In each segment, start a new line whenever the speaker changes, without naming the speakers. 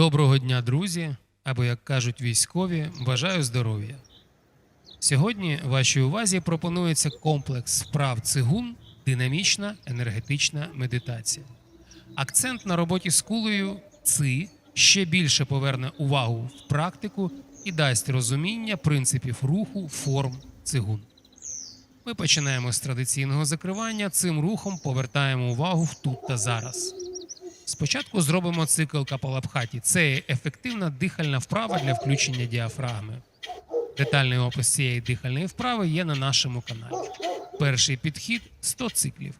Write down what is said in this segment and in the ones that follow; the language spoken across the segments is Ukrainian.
Доброго дня, друзі! Або, як кажуть військові, бажаю здоров'я. Сьогодні вашій увазі пропонується комплекс вправ цигун, динамічна енергетична медитація. Акцент на роботі з кулею ци ще більше поверне увагу в практику і дасть розуміння принципів руху форм цигун. Ми починаємо з традиційного закривання. Цим рухом повертаємо увагу в тут та зараз. Спочатку зробимо цикл капалабхаті. Це ефективна дихальна вправа для включення діафрагми. Детальний опис цієї дихальної вправи є на нашому каналі. Перший підхід 100 циклів.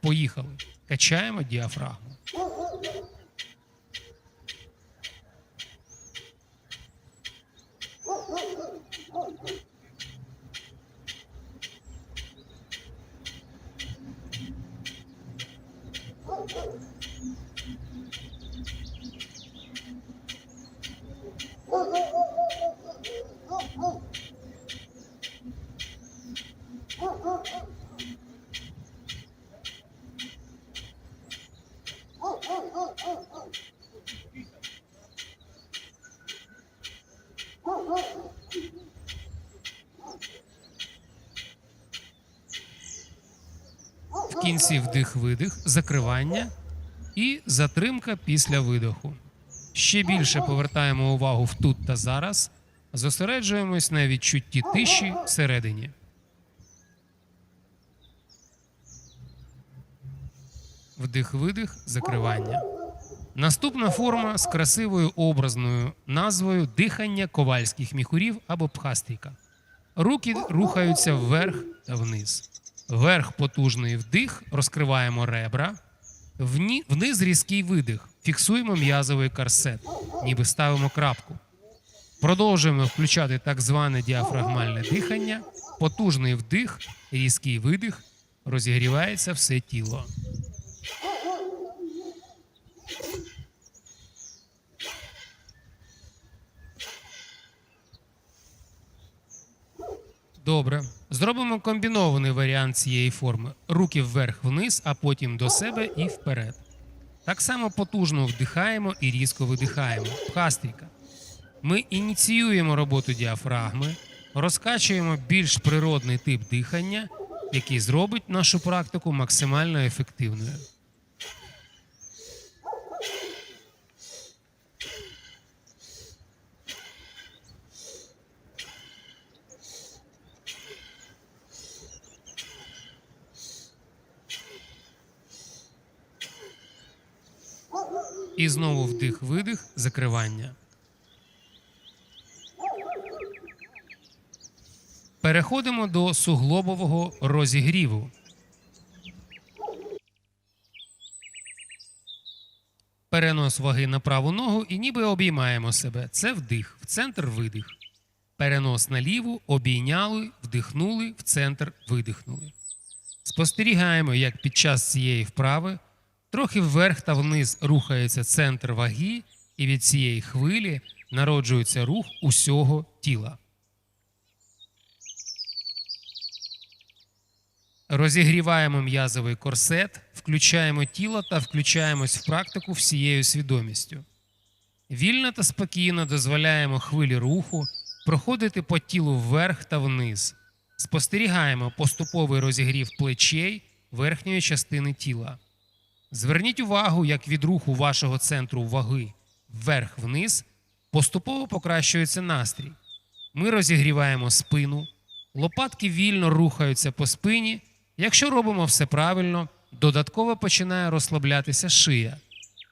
Поїхали. Качаємо діафрагму. В кінці вдих-видих, закривання і затримка після видоху. Ще більше повертаємо увагу в тут та зараз, зосереджуємось на відчутті тиші всередині. Вдих-видих, закривання. Наступна форма з красивою образною назвою дихання ковальських міхурів або пхастріка. Руки рухаються вверх та вниз. Вверх потужний вдих, розкриваємо ребра. Вниз різкий видих. Фіксуємо м'язовий корсет, ніби ставимо крапку. Продовжуємо включати так зване діафрагмальне дихання, потужний вдих, різкий видих, розігрівається все тіло. Добре. Зробимо комбінований варіант цієї форми: руки вверх-вниз, а потім до себе і вперед. Так само потужно вдихаємо і різко видихаємо. Пхастріка. Ми ініціюємо роботу діафрагми, розкачуємо більш природний тип дихання, який зробить нашу практику максимально ефективною. І знову вдих-видих, закривання. Переходимо до суглобового розігріву. Перенос ваги на праву ногу і ніби обіймаємо себе. Це вдих, в центр видих. Перенос на ліву, обійняли, вдихнули, в центр видихнули. Спостерігаємо, як під час цієї вправи трохи вверх та вниз рухається центр ваги, і від цієї хвилі народжується рух усього тіла. Розігріваємо м'язовий корсет, включаємо тіло та включаємось в практику всією свідомістю. Вільно та спокійно дозволяємо хвилі руху проходити по тілу вверх та вниз. Спостерігаємо поступовий розігрів плечей верхньої частини тіла. Зверніть увагу, як від руху вашого центру ваги вверх-вниз поступово покращується настрій. Ми розігріваємо спину, лопатки вільно рухаються по спині. Якщо робимо все правильно, додатково починає розслаблятися шия,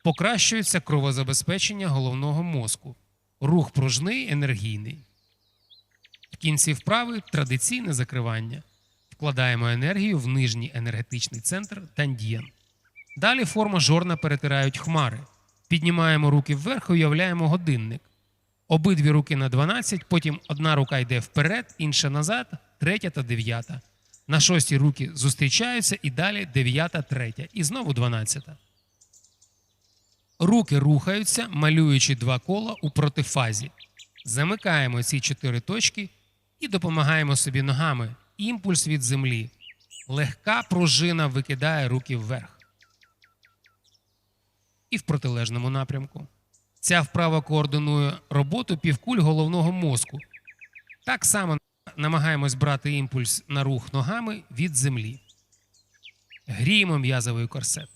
покращується кровозабезпечення головного мозку, рух пружний, енергійний. В кінці вправи традиційне закривання. Вкладаємо енергію в нижній енергетичний центр тандієн. Далі форма жорна перетирають хмари. Піднімаємо руки вверх і уявляємо годинник. Обидві руки на 12, потім одна рука йде вперед, інша назад, третя та дев'ята. На шостій руки зустрічаються і далі дев'ята, третя. І знову дванадцята. Руки рухаються, малюючи два кола у протифазі. Замикаємо ці чотири точки і допомагаємо собі ногами. Імпульс від землі. Легка пружина викидає руки вверх. І в протилежному напрямку. Ця вправа координує роботу півкуль головного мозку. Так само намагаємось брати імпульс на рух ногами від землі. Гріємо м'язовий корсет.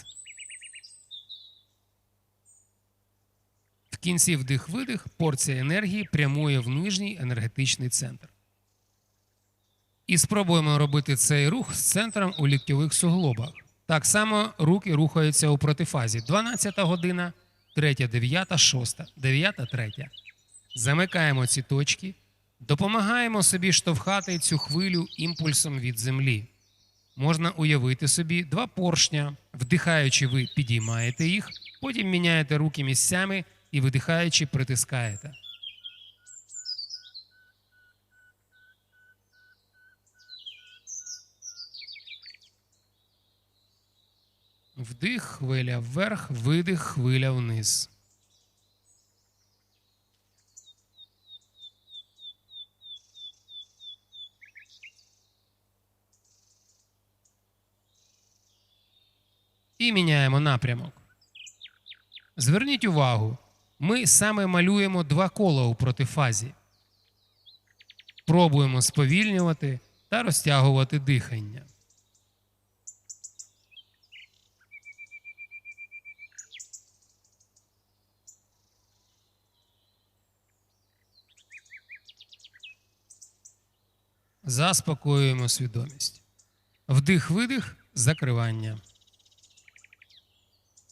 В кінці вдих-видих порція енергії прямує в нижній енергетичний центр. І спробуємо робити цей рух з центром у ліктьових суглобах. Так само руки рухаються у протифазі. 12 година, 3, 9, 6, 9, 3. Замикаємо ці точки, допомагаємо собі штовхати цю хвилю імпульсом від землі. Можна уявити собі два поршня. Вдихаючи, ви підіймаєте їх, потім міняєте руки місцями і видихаючи, притискаєте. Вдих, хвиля вверх, видих, хвиля вниз. І міняємо напрямок. Зверніть увагу, ми саме малюємо два кола у протифазі. Пробуємо сповільнювати та розтягувати дихання. Заспокоюємо свідомість. Вдих-видих, закривання.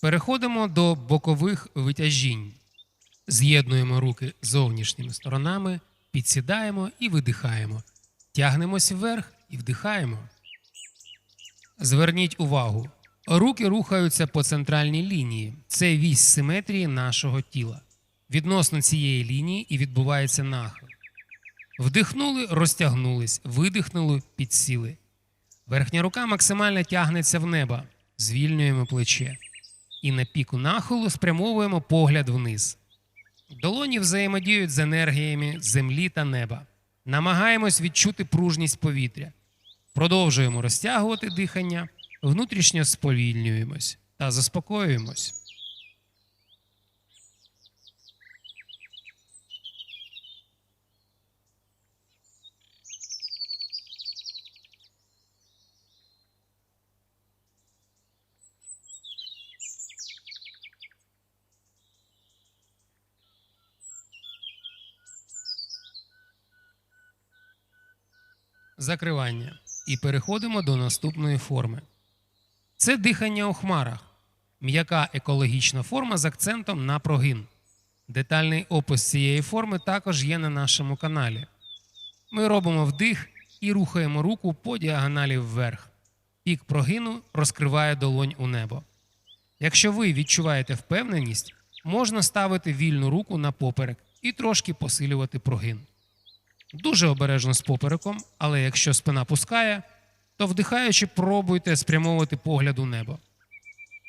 Переходимо до бокових витяжінь. З'єднуємо руки зовнішніми сторонами, підсідаємо і видихаємо. Тягнемось вверх і вдихаємо. Зверніть увагу. Руки рухаються по центральній лінії. Це вісь симетрії нашого тіла. Відносно цієї лінії і відбувається нахил. Вдихнули, розтягнулись, видихнули, підсіли. Верхня рука максимально тягнеться в небо. Звільнюємо плече. І на піку нахилу спрямовуємо погляд вниз. Долоні взаємодіють з енергіями землі та неба. Намагаємось відчути пружність повітря. Продовжуємо розтягувати дихання, внутрішньо сповільнюємось та заспокоюємось. Закривання. І переходимо до наступної форми. Це дихання у хмарах. М'яка екологічна форма з акцентом на прогин. Детальний опис цієї форми також є на нашому каналі. Ми робимо вдих і рухаємо руку по діагоналі вверх. Пік прогину розкриває долонь у небо. Якщо ви відчуваєте впевненість, можна ставити вільну руку на поперек і трошки посилювати прогин. Дуже обережно з попереком, але якщо спина пускає, то вдихаючи, пробуйте спрямовувати погляд у небо.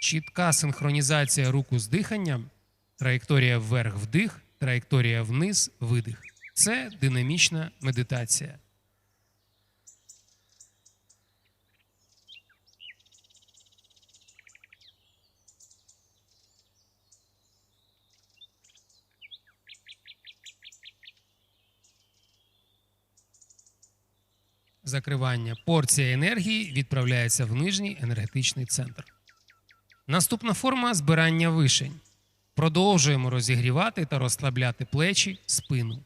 Чітка синхронізація руку з диханням, траєкторія вверх вдих, траєкторія вниз видих. Це динамічна медитація. Закривання. Порція енергії відправляється в нижній енергетичний центр. Наступна форма збирання вишень. Продовжуємо розігрівати та розслабляти плечі, спину.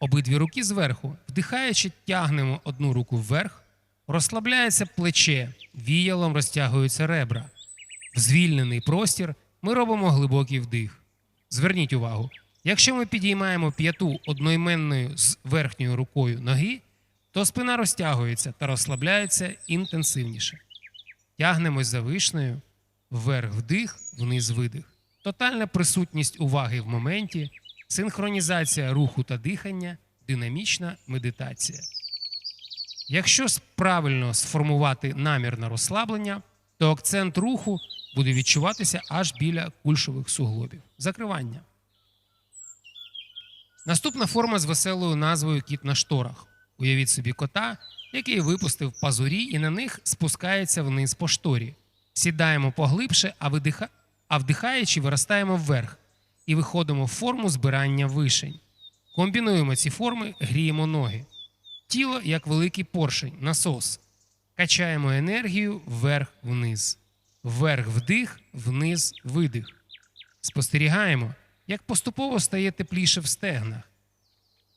Обидві руки зверху. Вдихаючи, тягнемо одну руку вверх, розслабляється плече, віялом розтягуються ребра. В звільнений простір ми робимо глибокий вдих. Зверніть увагу, якщо ми підіймаємо п'яту одноіменною з верхньою рукою ноги, то спина розтягується та розслабляється інтенсивніше. Тягнемось за вишнею, вверх вдих, вниз видих. Тотальна присутність уваги в моменті, синхронізація руху та дихання, динамічна медитація. Якщо правильно сформувати намір на розслаблення, то акцент руху буде відчуватися аж біля кульшових суглобів. Закривання. Наступна форма з веселою назвою Кіт на шторах. Уявіть собі кота, який випустив пазурі і на них спускається вниз по шторі. Сідаємо поглибше, а, видиха... а вдихаючи, виростаємо вверх і виходимо в форму збирання вишень. Комбінуємо ці форми, гріємо ноги. Тіло як великий поршень, насос. Качаємо енергію вверх-вниз. Вверх вдих, вниз видих. Спостерігаємо, як поступово стає тепліше в стегнах.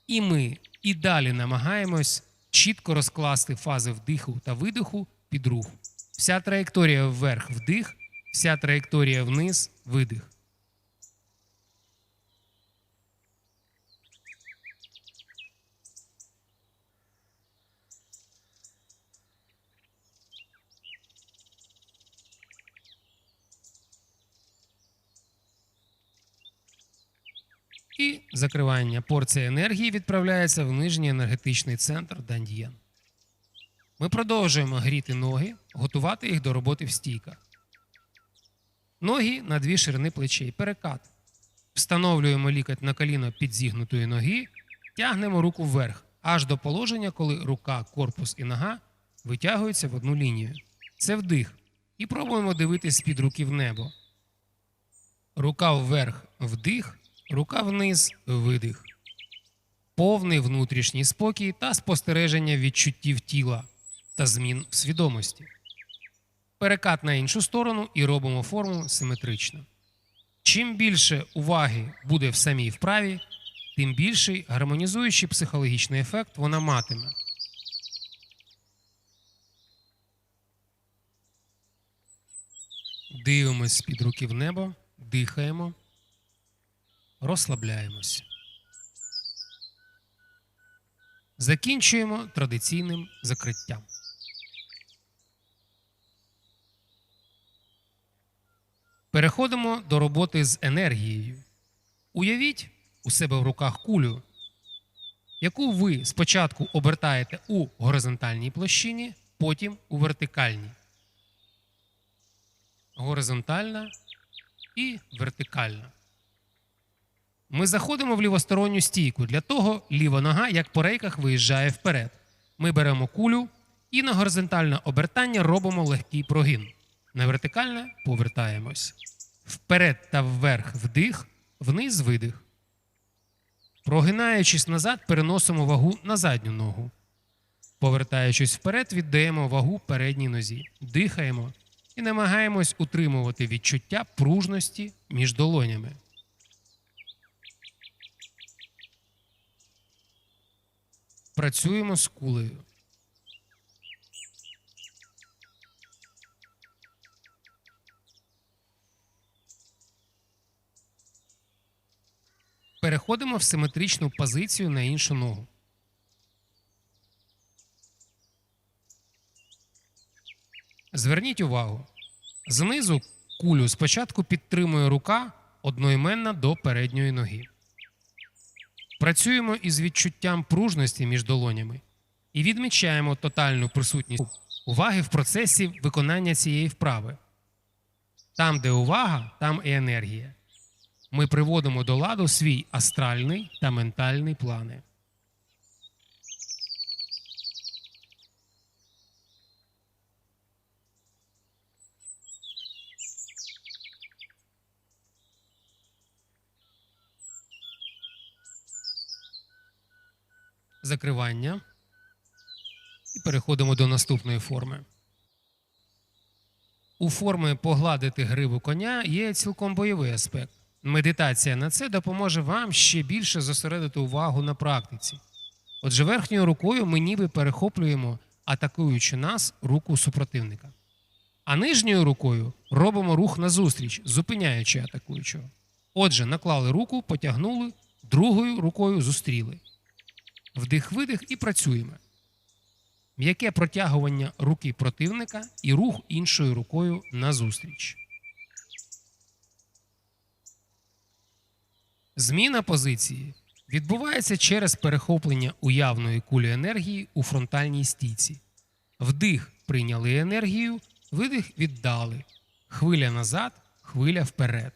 І ми і далі намагаємось чітко розкласти фази вдиху та видиху під рух. Вся траєкторія вверх вдих, вся траєкторія вниз видих. І закривання порція енергії відправляється в нижній енергетичний центр Дандієн. Ми продовжуємо гріти ноги, готувати їх до роботи в стійках. Ноги на дві ширини плечей. Перекат. Встановлюємо лікоть на коліно підзігнутої ноги, тягнемо руку вверх, аж до положення, коли рука, корпус і нога витягуються в одну лінію. Це вдих. І пробуємо дивитись під руки в небо. Рука вверх вдих, рука вниз видих. Повний внутрішній спокій та спостереження відчуттів тіла та змін в свідомості. Перекат на іншу сторону і робимо форму симетрично. Чим більше уваги буде в самій вправі, тим більший гармонізуючий психологічний ефект вона матиме. Дивимось під руки в небо, дихаємо, розслабляємось. Закінчуємо традиційним закриттям. Переходимо до роботи з енергією. Уявіть у себе в руках кулю, яку ви спочатку обертаєте у горизонтальній площині, потім у вертикальній. Горизонтальна і вертикальна. Ми заходимо в лівосторонню стійку. Для того ліва нога, як по рейках, виїжджає вперед. Ми беремо кулю і на горизонтальне обертання робимо легкий прогін. На вертикальне повертаємось. Вперед та вверх вдих, вниз видих. Прогинаючись назад, переносимо вагу на задню ногу. Повертаючись вперед, віддаємо вагу передній нозі. Дихаємо і намагаємось утримувати відчуття пружності між долонями. Працюємо з кулею. Переходимо в симетричну позицію на іншу ногу. Зверніть увагу. Знизу кулю спочатку підтримує рука одноіменна до передньої ноги. Працюємо із відчуттям пружності між долонями і відмічаємо тотальну присутність уваги в процесі виконання цієї вправи. Там, де увага, там і енергія. Ми приводимо до ладу свій астральний та ментальний плани. Закривання. І переходимо до наступної форми. У форми погладити гриву коня є цілком бойовий аспект. Медитація на це допоможе вам ще більше зосередити увагу на практиці. Отже, верхньою рукою ми ніби перехоплюємо, атакуючи нас, руку супротивника. А нижньою рукою робимо рух назустріч, зупиняючи атакуючого. Отже, наклали руку, потягнули, другою рукою зустріли. Вдих-видих і працюємо. М'яке протягування руки противника і рух іншою рукою назустріч. Зміна позиції відбувається через перехоплення уявної кулі енергії у фронтальній стійці. Вдих прийняли енергію, видих віддали. Хвиля назад, хвиля вперед.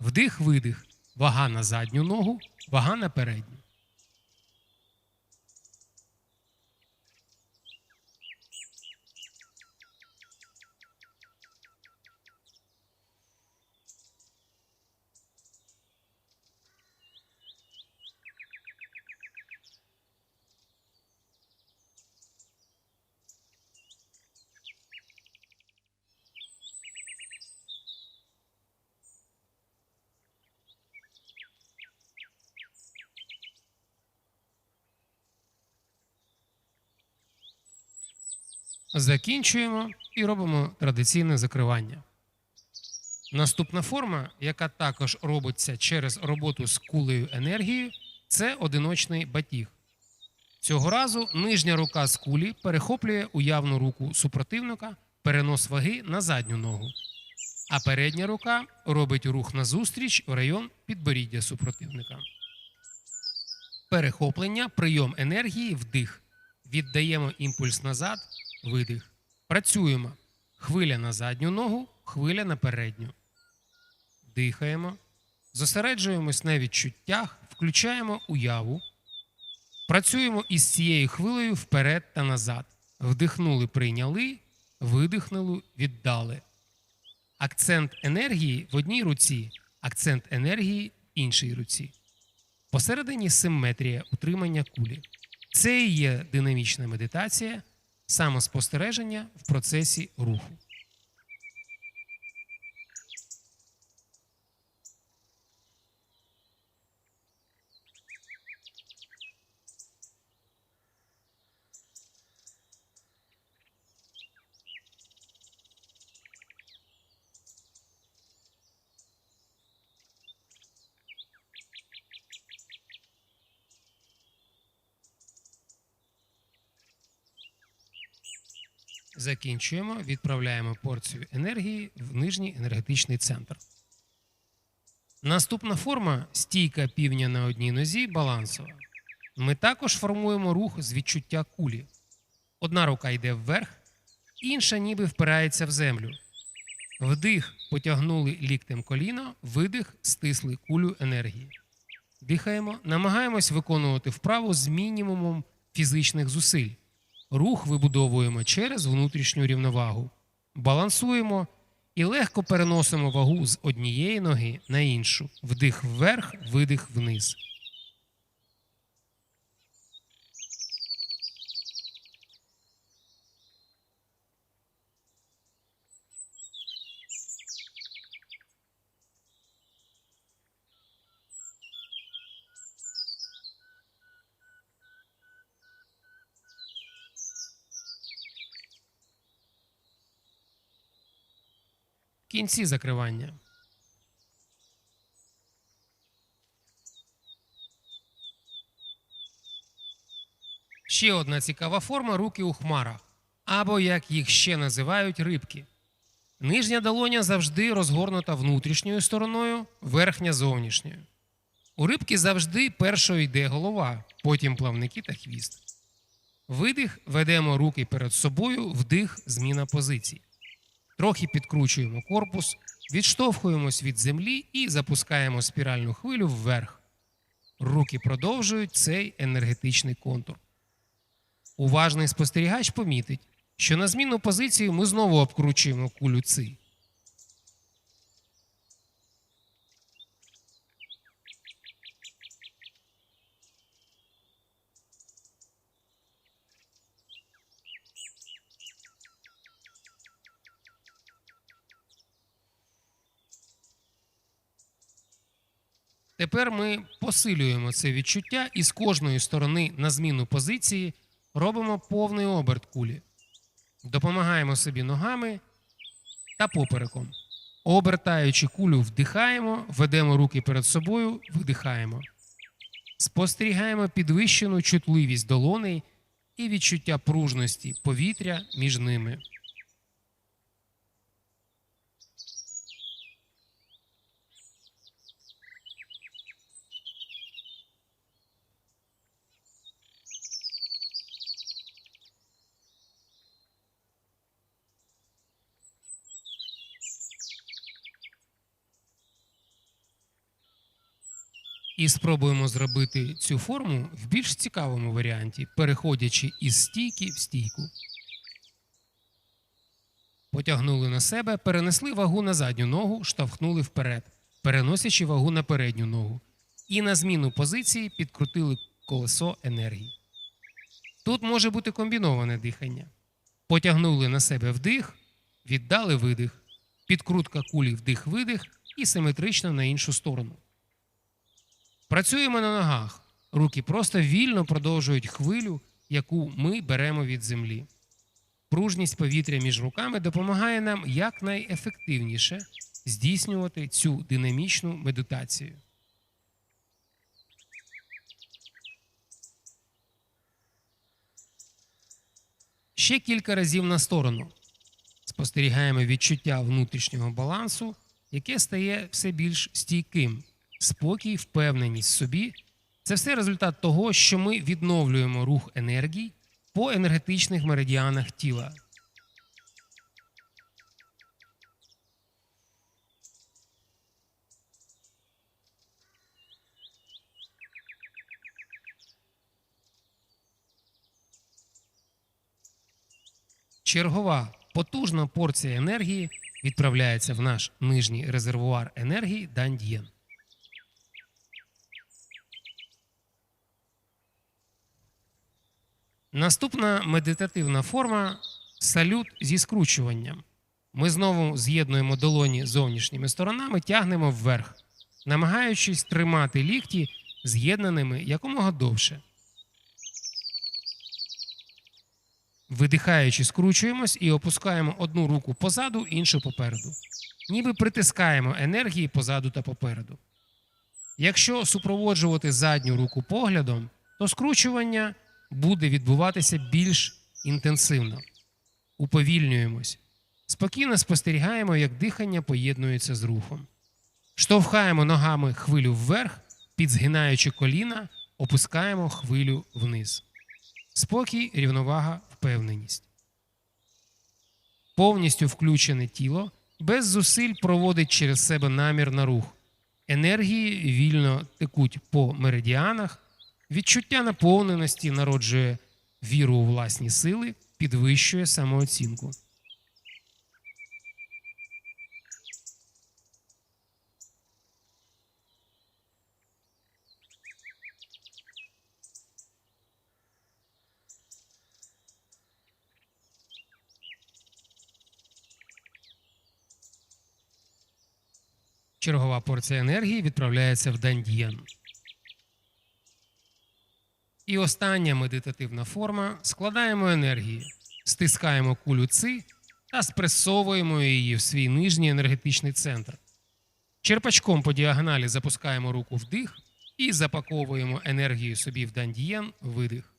Вдих, видих. Вага на задню ногу, вага на передню. Закінчуємо і робимо традиційне закривання. Наступна форма, яка також робиться через роботу з кулею енергії, це одиночний батіг. Цього разу нижня рука з кулі перехоплює уявну руку супротивника, перенос ваги на задню ногу, а передня рука робить рух назустріч у район підборіддя супротивника. Перехоплення, прийом енергії, вдих. Віддаємо імпульс назад, видих. Працюємо. Хвиля на задню ногу, хвиля на передню. Дихаємо. Зосереджуємось на відчуттях, включаємо уяву. Працюємо із цією хвилею вперед та назад. Вдихнули, прийняли, видихнули, віддали. Акцент енергії в одній руці, акцент енергії в іншій руці. Посередині симетрія утримання кулі. Це і є динамічна медитація, самоспостереження в процесі руху. Закінчуємо, відправляємо порцію енергії в нижній енергетичний центр. Наступна форма стійка півня на одній нозі балансова. Ми також формуємо рух з відчуття кулі. Одна рука йде вверх, інша ніби впирається в землю. Вдих потягнули ліктем коліно, видих стисли кулю енергії. Дихаємо, намагаємось виконувати вправу з мінімумом фізичних зусиль. Рух вибудовуємо через внутрішню рівновагу, балансуємо і легко переносимо вагу з однієї ноги на іншу. Вдих вверх, видих вниз. Кінці закривання. Ще одна цікава форма руки у хмарах, або як їх ще називають рибки. Нижня долоня завжди розгорнута внутрішньою стороною, верхня зовнішньою. У рибки завжди першою йде голова, потім плавники та хвіст. Видих ведемо руки перед собою, вдих, зміна позицій. Трохи підкручуємо корпус, відштовхуємось від землі і запускаємо спіральну хвилю вверх. Руки продовжують цей енергетичний контур. Уважний спостерігач помітить, що на зміну позиції ми знову обкручуємо кулю ци. Тепер ми посилюємо це відчуття і з кожної сторони на зміну позиції робимо повний оберт кулі. Допомагаємо собі ногами та попереком. Обертаючи кулю, вдихаємо, ведемо руки перед собою, видихаємо. Спостерігаємо підвищену чутливість долоней і відчуття пружності повітря між ними. І спробуємо зробити цю форму в більш цікавому варіанті, переходячи із стійки в стійку. Потягнули на себе, перенесли вагу на задню ногу, штовхнули вперед, переносячи вагу на передню ногу. І на зміну позиції підкрутили колесо енергії. Тут може бути комбіноване дихання. Потягнули на себе вдих, віддали видих, підкрутка кулі вдих-видих і симетрично на іншу сторону. Працюємо на ногах. Руки просто вільно продовжують хвилю, яку ми беремо від землі. Пружність повітря між руками допомагає нам якнайефективніше здійснювати цю динамічну медитацію. Ще кілька разів на сторону. Спостерігаємо відчуття внутрішнього балансу, яке стає все більш стійким. Спокій, впевненість в собі це все результат того, що ми відновлюємо рух енергій по енергетичних меридіанах тіла. Чергова потужна порція енергії відправляється в наш нижній резервуар енергії Данд'єн. Наступна медитативна форма салют зі скручуванням. Ми знову з'єднуємо долоні зовнішніми сторонами, тягнемо вверх, намагаючись тримати лікті з'єднаними якомога довше. Видихаючи, скручуємось і опускаємо одну руку позаду, іншу попереду. Ніби притискаємо енергії позаду та попереду. Якщо супроводжувати задню руку поглядом, то скручування буде відбуватися більш інтенсивно. Уповільнюємось. Спокійно спостерігаємо, як дихання поєднується з рухом. Штовхаємо ногами хвилю вверх, підзгинаючи коліна, опускаємо хвилю вниз. Спокій, рівновага, впевненість. Повністю включене тіло без зусиль проводить через себе намір на рух. Енергії вільно текуть по меридіанах, відчуття наповненості народжує віру у власні сили, підвищує самооцінку. Чергова порція енергії відправляється в Дандієн. І остання медитативна форма складаємо енергії, стискаємо кулю ци та спресовуємо її в свій нижній енергетичний центр. Черпачком по діагоналі запускаємо руку вдих і запаковуємо енергію собі в дандієн видих.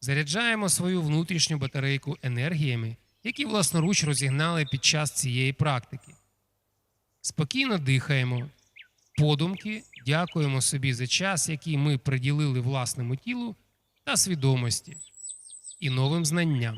Заряджаємо свою внутрішню батарейку енергіями, які власноруч розігнали під час цієї практики. Спокійно дихаємо, подумки, дякуємо собі за час, який ми приділили власному тілу та свідомості і новим знанням.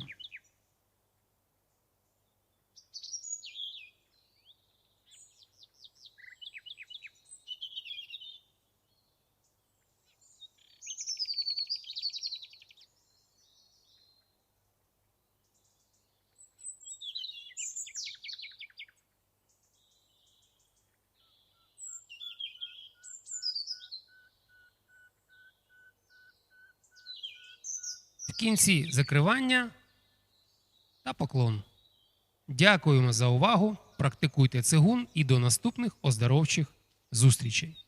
Кінці закривання та поклон. Дякуємо за увагу. Практикуйте цигун і до наступних оздоровчих зустрічей.